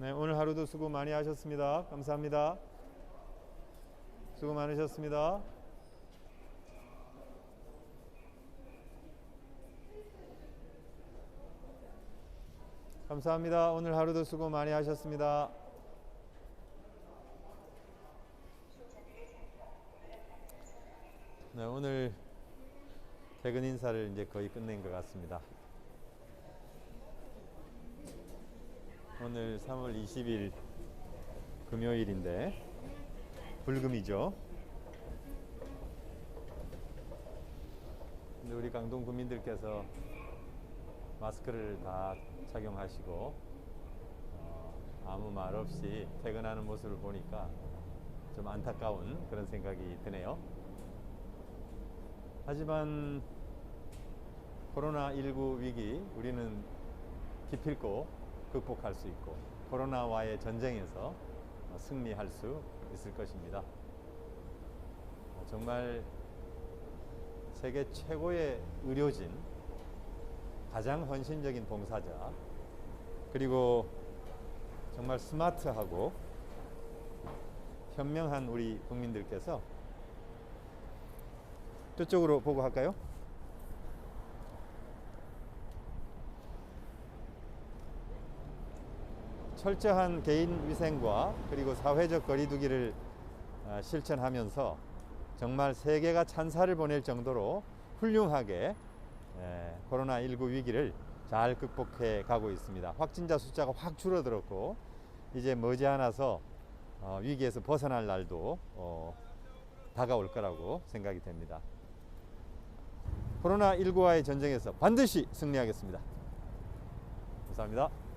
네, 오늘 하루도 수고 많이 하셨습니다. 감사합니다. 수고 많으셨습니다. 감사합니다. 오늘 하루도 수고 많이 하셨습니다. 네, 오늘 퇴근 인사를 이제 거의 끝낸 것 같습니다. 오늘 3월 20일 금요일인데 불금이죠. 근데 우리 강동 국민들께서 마스크를 다 착용하시고 어, 아무 말 없이 퇴근하는 모습을 보니까 좀 안타까운 그런 생각이 드네요. 하지만 코로나19 위기 우리는 기필코 극복할 수 있고 코로나와의 전쟁에서 어, 승리할 수 있을 것입니다. 어, 정말 세계 최고의 의료진, 가장 헌신적인 봉사자, 그리고 정말 스마트하고 현명한 우리 국민들께서 저쪽으로 보고 할까요? 철저한 개인 위생과 그리고 사회적 거리두기를 어, 실천하면서 정말 세계가 찬사를 보낼 정도로 훌륭하게 에, 코로나19 위기를 잘 극복해 가고 있습니다. 확진자 숫자가 확 줄어들었고 이제 머지않아서 어, 위기에서 벗어날 날도 어, 다가올 거라고 생각이 됩니다. 코로나19와의 전쟁에서 반드시 승리하겠습니다. 감사합니다.